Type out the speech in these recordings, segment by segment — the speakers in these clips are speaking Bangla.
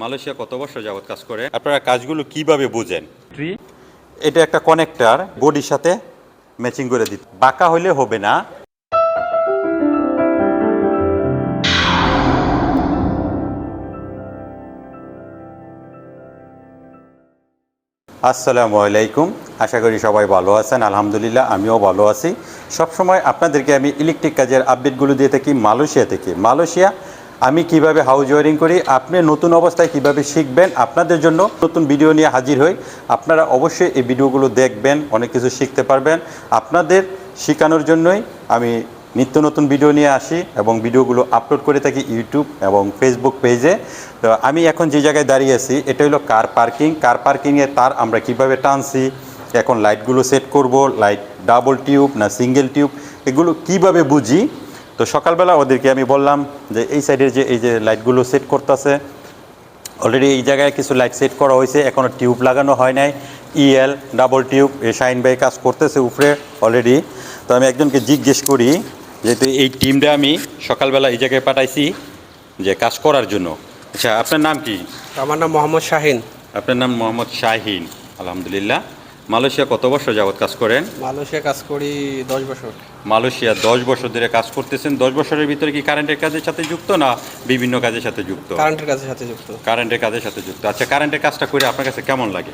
মালয়েশিয়া কত বছর যাবত কাজ করে? আপনারা কাজগুলো কীভাবে বুঝেন? এটা একটা কানেক্টর বডির সাথে ম্যাচিং করে দিতে। বাঁকা হলে হবে না। আসসালামু আলাইকুম। আশা করি সবাই ভালো আছেন। আলহামদুলিল্লাহ আমিও ভালো আছি। সবসময় আপনাদেরকে আমি ইলেকট্রিক কাজের আপডেটগুলো দিয়ে থাকি মালয়েশিয়া থেকে। মালয়েশিয়া আমি কীভাবে হাউস ওয়ারিং করি, আপনি নতুন অবস্থায় কীভাবে শিখবেন, আপনাদের জন্য নতুন ভিডিও নিয়ে হাজির হই। আপনারা অবশ্যই এই ভিডিওগুলো দেখবেন, অনেক কিছু শিখতে পারবেন। আপনাদের শেখানোর জন্যই আমি নিত্য নতুন ভিডিও নিয়ে আসি এবং ভিডিওগুলো আপলোড করে থাকি ইউটিউব এবং ফেসবুক পেজে। তো আমি এখন যে জায়গায় দাঁড়িয়ে আছি, এটা হলো কার পার্কিং কার পার্কিংয়ে তার আমরা কীভাবে টানছি, এখন লাইটগুলো সেট করব লাইট ডাবল টিউব না সিঙ্গেল টিউব এগুলো কীভাবে বুঝি তো সকালবেলা ওদেরকে আমি বললাম যে এই সাইডের যে এই যে লাইটগুলো সেট করতেছে অলরেডি এই জায়গায় কিছু লাইট সেট করা হয়েছে এখনও টিউব লাগানো হয় নাই ইএল ডাবল টিউব এ শাইন বাই কাজ করতেছে উপরে অলরেডি তো আমি একজনকে জিজ্ঞেস করি যেহেতু এই টিমটা আমি সকালবেলা এই জায়গায় পাঠাইছি যে কাজ করার জন্য? আচ্ছা আপনার নাম কি? আমার নাম মোহাম্মদ শাহিন। আপনার নাম মোহাম্মদ শাহিন আলহামদুলিল্লাহ। মালয়েশিয়া কত বছর যাবত কাজ করেন মালয়েশিয়া কাজ করি দশ বছর। মালয়েশিয়া দশ বছর ধরে কাজ করতেছেন দশ বছরের ভিতরে কি কারেন্টের কাজের সাথে যুক্ত না বিভিন্ন কাজের সাথে যুক্ত? কারেন্টের কাজের সাথে যুক্ত। কারেন্টের কাজের সাথে যুক্ত। আচ্ছা কারেন্টের কাজটা করে আপনার কাছে কেমন লাগে?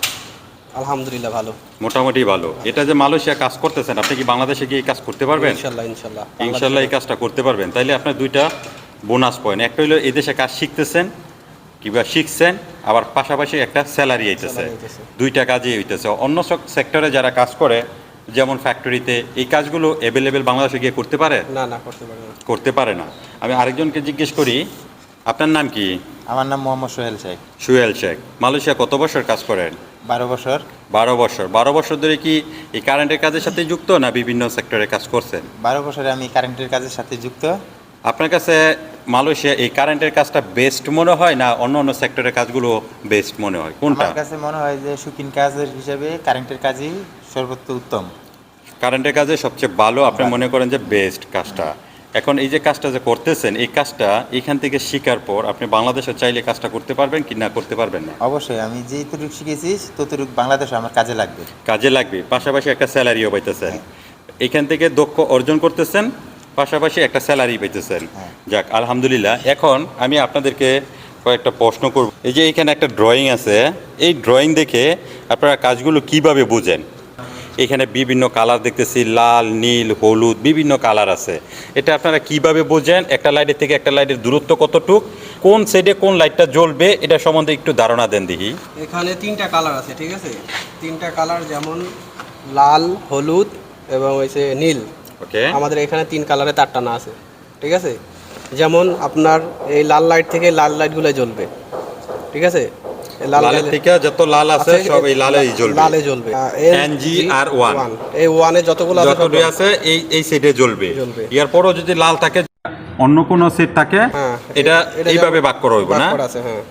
আলহামদুলিল্লাহ ভালো। মোটামুটি ভালো। এটা যে মালয়েশিয়া কাজ করতেছেন আপনি কি বাংলাদেশে গিয়ে কাজ করতে পারবেন? ইনশাল্লাহ ইনশাল্লাহ। ইনশাল্লাহ এই কাজটা করতে পারবেন। তাইলে আপনার দুইটা বোনাস পয়েন্ট একটা হলো এই দেশে কাজ শিখতেছেন কিংবা শিখছেন আবার পাশাপাশি একটা স্যালারি আইতেছে। দুইটা কাজই হইতেছে অন্য সেক্টরে যারা কাজ করে যেমন ফ্যাক্টরিতে এই কাজগুলো অ্যাভেলেবেল বাংলাদেশে গিয়ে করতে পারে? না না করতে পারি না। করতে পারে না। আমি আরেকজনকে জিজ্ঞেস করি আপনার নাম কি? আমার নাম মোহাম্মদ সোহেল শেখ। সুয়েল শেখ। মালয়েশিয়া কত বছর কাজ করেন? বারো বছর। বারো বছর। বারো বছর ধরে কি এই কারেন্টের কাজের সাথে যুক্ত না বিভিন্ন সেক্টরে কাজ করছেন? বারো বছরে আমি কারেন্টের কাজের সাথে যুক্ত। আপনার কাছে মালয়েশিয়া এই কারেন্টের কাজটা বেস্ট মনে হয় না অন্য অন্য সেক্টরের কাজগুলো বেস্ট মনে হয়? কোনটা? আমার কাছে মনে হয় যে সুকিন কাজের হিসেবে কারেন্টের কাজই সর্বোচ্চ উত্তম। কারেন্টের কাজে সবচেয়ে ভালো আপনি মনে করেন যে বেস্ট কাজটা। এখন এই যে কাজটা যে করতেছেন এই কাজটা এখান থেকে শেখার পর আপনি বাংলাদেশে চাইলে কাজটা করতে পারবেন কি না করতে পারবেন না? অবশ্যই আমি যেটুকু শিখেছি ততটুকু বাংলাদেশে আমার কাজে লাগবে। কাজে লাগবে পাশাপাশি একটা স্যালারিও পাইতেছেন। এখান থেকে দক্ষ অর্জন করতেছেন পাশাপাশি একটা স্যালারি পাইতেছেন হ্যাঁ। যাক আলহামদুলিল্লাহ। এখন আমি আপনাদেরকে কয়েকটা প্রশ্ন করব। এই যে এখানে একটা ড্রয়িং আছে। এই ড্রয়িং দেখে আপনারা কাজগুলো কীভাবে বুঝেন? এখানে বিভিন্ন কালার দেখতেছি লাল নীল হলুদ বিভিন্ন কালার আছে। এটা আপনারা কীভাবে বোঝেন? একটা লাইটের থেকে একটা লাইটের দূরত্ব কতটুক? কোন সাইডে কোন লাইটটা জ্বলবে? এটা সম্বন্ধে একটু ধারণা দেন দেখি। এখানে তিনটা কালার আছে ঠিক আছে? তিনটা কালার যেমন লাল হলুদ এবং হয়েছে নীল। ওকে আমাদের এখানে তিন কালারে তার টানা আছে ঠিক আছে? যেমন আপনার এই লাল লাইট থেকে লাল লাইটগুলো জ্বলবে ঠিক আছে? লালের লাইট- থেকে যত লাল আছে সব এই লালেই জ্বলবে। লালে জ্বলবে। আহ, এর NGR one। one। এই ওয়ানে যতগুলো আছে যতটি আছে এই এই সেটে জ্বলবে। জ্বলবে। ইয়ার পরও যদি লাল থাকে অন্য কোন সেট থাকে হ্যাঁ এটা এটা এইভাবে ভাগ করা হইব না? আছে হ্যাঁ।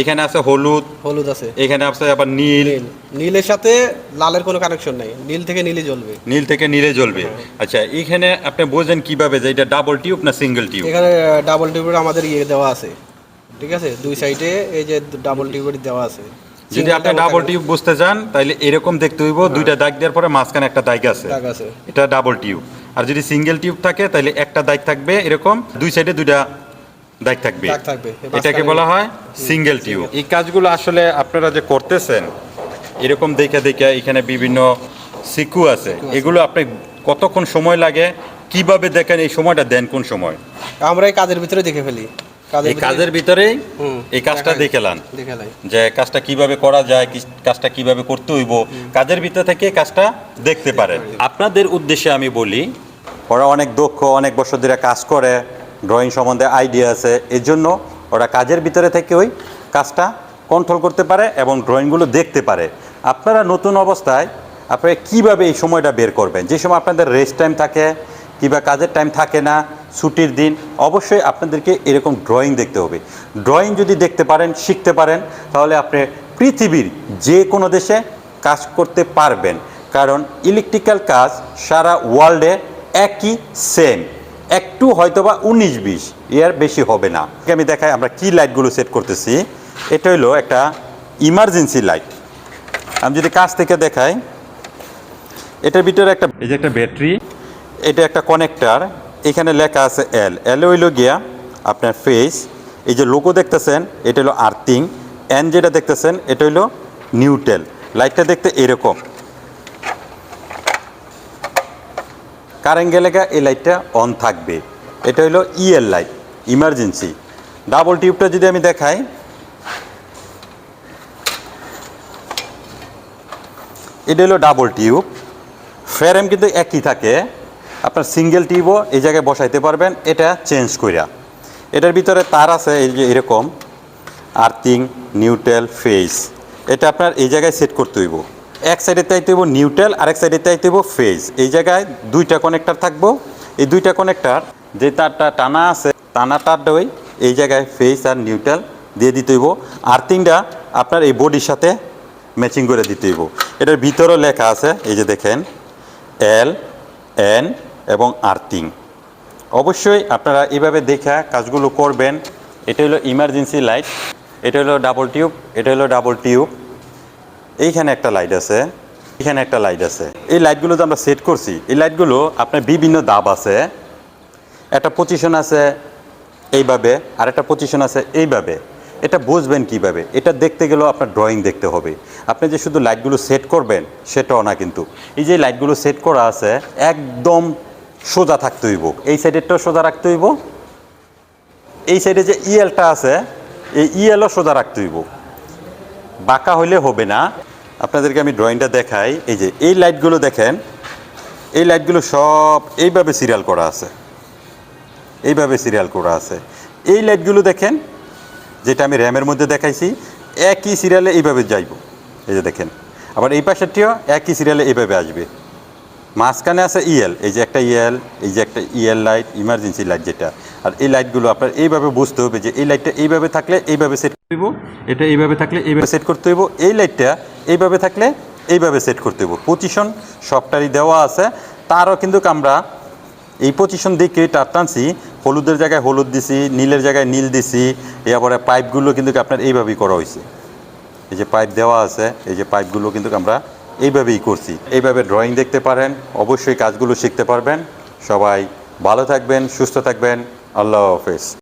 এখানে আছে হলুদ হলুদ আছে। এখানে আছে আবার নীল। নীল। নীলের সাথে লালের কোনো কানেকশন নাই। নীল থেকে নীলে জ্বলবে। নীল থেকে নীলে জ্বলবে। আচ্ছা এখানে আপনি বোঝেন কীভাবে যে এটা ডাবল টিউব না সিঙ্গেল টিউব এখানে ডাবল টিউবের আমাদের ইয়ে দেওয়া আছে। ঠিক আছে? দুই সাইডে এই যে ডাবল টিউবের দেওয়া আছে। যদি আপনি ডাবল টিউব বুঝতে চান তাহলে এরকম দেখতে হইব দুইটা দাগ দেওয়ার পরে মাঝখানে একটা দাগ আছে। দাগ আছে। এটা ডাবল টিউব আর যদি সিঙ্গেল টিউব থাকে তাহলে একটা দাগ থাকবে এরকম। দুই সাইডে দুইটা দাগ থাকবে। থাকবে। এটাকে বলা হয় সিঙ্গেল টিউব এই কাজগুলো আসলে আপনারা যে করতেছেন এরকম দেখে দেখে এখানে বিভিন্ন সিকু আছে। এগুলো আপনি কতক্ষণ সময় লাগে? কীভাবে দেখেন এই সময়টা দেন কোন সময়? আমরা এই কাজের ভিতরে দেখে ফেলি। এই কাজের ভিতরেই এই কাজটা। দেখে লাই যে কাজটা কীভাবে করা যায় কি- কাজটা কীভাবে করতে হইব কাজের ভিতর থেকে কাজটা দেখতে পারেন। আপনাদের উদ্দেশ্যে আমি বলি ওরা অনেক দক্ষ অনেক বছর ধরে কাজ করে ড্রয়িং সম্বন্ধে আইডিয়া আছে। এর জন্য ওরা কাজের ভিতরে থেকে ওই কাজটা কন্ট্রোল করতে পারে এবং ড্রয়িংগুলো দেখতে পারে। আপনারা নতুন অবস্থায় আপনারা কীভাবে এই সময়টা বের করবেন? যে সময় আপনাদের রেস্ট টাইম থাকে কিংবা কাজের টাইম থাকে না, ছুটির দিন, অবশ্যই আপনাদেরকে এরকম ড্রয়িং দেখতে হবে। ড্রয়িং যদি দেখতে পারেন, শিখতে পারেন, তাহলে আপনি পৃথিবীর যে কোনো দেশে কাজ করতে পারবেন। কারণ ইলেকট্রিক্যাল কাজ সারা ওয়ার্ল্ডে একই সেম একটু হয়তোবা উনিশ বিশ এর বেশি হবে না। আমি দেখাই আমরা কি লাইটগুলো সেট করতেছি। এটা হলো একটা ইমার্জেন্সি লাইট আমি যদি কাছ থেকে দেখাই এটার ভিতরে একটা এই যে একটা ব্যাটারি এটা একটা কনেক্টার এখানে লেখা আছে এল এল হইল গিয়া আপনার ফেস এই যে লোগো দেখতেছেন এটা হলো আর্থিং এন যেটা দেখতেছেন এটা হইল নিউটেল লাইটটা দেখতে এরকম। কারেন্ট গেলে এই লাইটটা অন থাকবে। এটা হলো E L light emergency double টিউবটা যদি আমি দেখাই, এটা হলো ডাবল টিউব ফ্রেম কিন্তু একই থাকে। আপনার সিঙ্গেল টিউবও এই জায়গায় বসাইতে পারবেন, এটা চেঞ্জ কইরা। এটার ভিতরে তার আছে, এই যে এরকম। আর্থিং নিউট্রেল ফেস এটা আপনার এই জায়গায় সেট করতে হইব। এক সাইডে চাইতে হইব নিউট্রেল, আরেক সাইডে চাইতে হইব ফেজ। এই জায়গায় দুইটা কানেক্টার থাকব। এই দুইটা কানেক্টার যে তারটা টানা আছে, টানা তারটাই এই জায়গায় ফেস আর নিউট্রাল দিয়ে দিতে হইব। আর্থিংটা আপনার এই বডির সাথে ম্যাচিং করে দিতে হইব। এটার ভিতরেও লেখা আছে, এই যে দেখেন এল এন এবং আর্থিং অবশ্যই আপনারা এইভাবে দেখা কাজগুলো করবেন। এটা হলো ইমার্জেন্সি লাইট এটা হলো ডাবল টিউব এটা হলো ডাবল টিউব এইখানে একটা লাইট আছে এখানে একটা লাইট আছে। এই লাইটগুলো যে আমরা সেট করছি, এই লাইটগুলো আপনার বিভিন্ন দাব আছে। একটা পজিশন আছে এইভাবে আর একটা পজিশন আছে এইভাবে। এটা বুঝবেন কীভাবে? এটা দেখতে গেলেও আপনার ড্রয়িং দেখতে হবে। আপনি যে শুধু লাইটগুলো সেট করবেন, সেটাও না কিন্তু। এই যে লাইটগুলো সেট করা আছে, একদম সোজা থাকতে হইব। এই সাইডেরটাও সোজা রাখতে হইব। এই সাইডে যে ইএলটা আছে, এই ইএলও সোজা রাখতে হইব। বাঁকা হইলে হবে না। আপনাদেরকে আমি ড্রয়িংটা দেখাই। এই যে, এই লাইটগুলো দেখেন, এই লাইটগুলো সব এইভাবে সিরিয়াল করা আছে। এইভাবে সিরিয়াল করা আছে। এই লাইটগুলো দেখেন, যেটা আমি র্যামের মধ্যে দেখাইছি, একই সিরিয়ালে এইভাবে যাইব। এই যে দেখেন, আবার এই পাশেরটিও একই সিরিয়ালে এইভাবে আসবে। মাঝখানে আছে ইএল এই যে একটা ইএল এই যে একটা ইএল লাইট ইমার্জেন্সি লাইট যেটা। আর এই লাইটগুলো আপনার এইভাবে বুঝতে হবে যে এই লাইটটা এইভাবে থাকলে এইভাবে সেট করতে হইব, এটা এইভাবে থাকলে এইভাবে সেট করতে হইব, এই লাইটটা এইভাবে থাকলে এইভাবে সেট করতে হইব। পজিশন সবটারই দেওয়া আছে। তারও কিন্তু আমরা এই পজিশন দেখে টার টানছি, হলুদের জায়গায় হলুদ দিছি, নীলের জায়গায় নীল দিছি, এরপরে পাইপগুলো কিন্তু আপনার এইভাবেই করা হয়েছে এই যে পাইপ দেওয়া আছে, এই যে পাইপগুলো কিন্তু আমরা এইভাবেই করছি। এইভাবে ড্রয়িং দেখতে পারেন, অবশ্যই কাজগুলো শিখতে পারবেন। সবাই ভালো থাকবেন, সুস্থ থাকবেন। আল্লাহ হাফেজ।